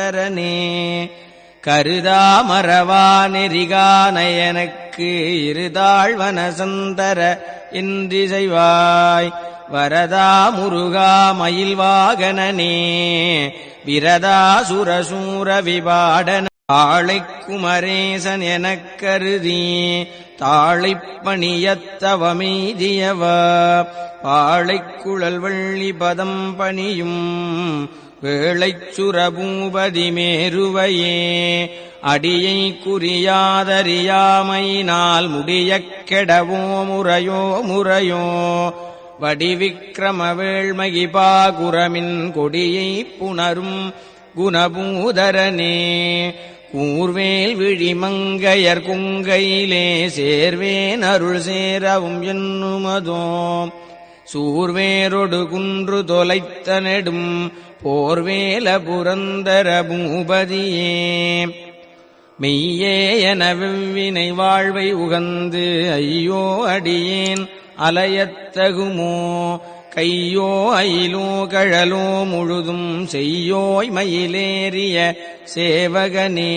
சரணே. கருதா மறவா நெறிகானயனுக்கு இருதாழ்வன இன்றி செய்வாய் வரதா முருகா மயில்வாகனே விரதா சுரசூர விபாடன. ஆளைக் குமரேசன் எனக் கருதி தாழைப் பாழைக்குழல் வள்ளி பதம் பணியும் வேளைச் சுரபூபதி மேருவையே அடியை குறியாதறியாமையினால் முடியக் கெடவோ முறையோ முறையோ வடிவிக்கிரம வேள்மகிபா கொடியைப் புணரும் குணபூதரனே ஊர்வேல் விழிமங்கையர் குங்கையிலே சேர்வேன் அருள் சேரவும் என்னுமதோ. சூர்வேரொடு குன்று தொலைத்த நெடும் போர்வேல புரந்தர பூபதியே. மெய்யே என வெவ்வினை வாழ்வை உகந்து ஐயோ அடியேன் அலையத்தகுமோ கையோ ஐலோ கழலோ முழுதும் செய்யோய் மயிலேறிய சேவகனே.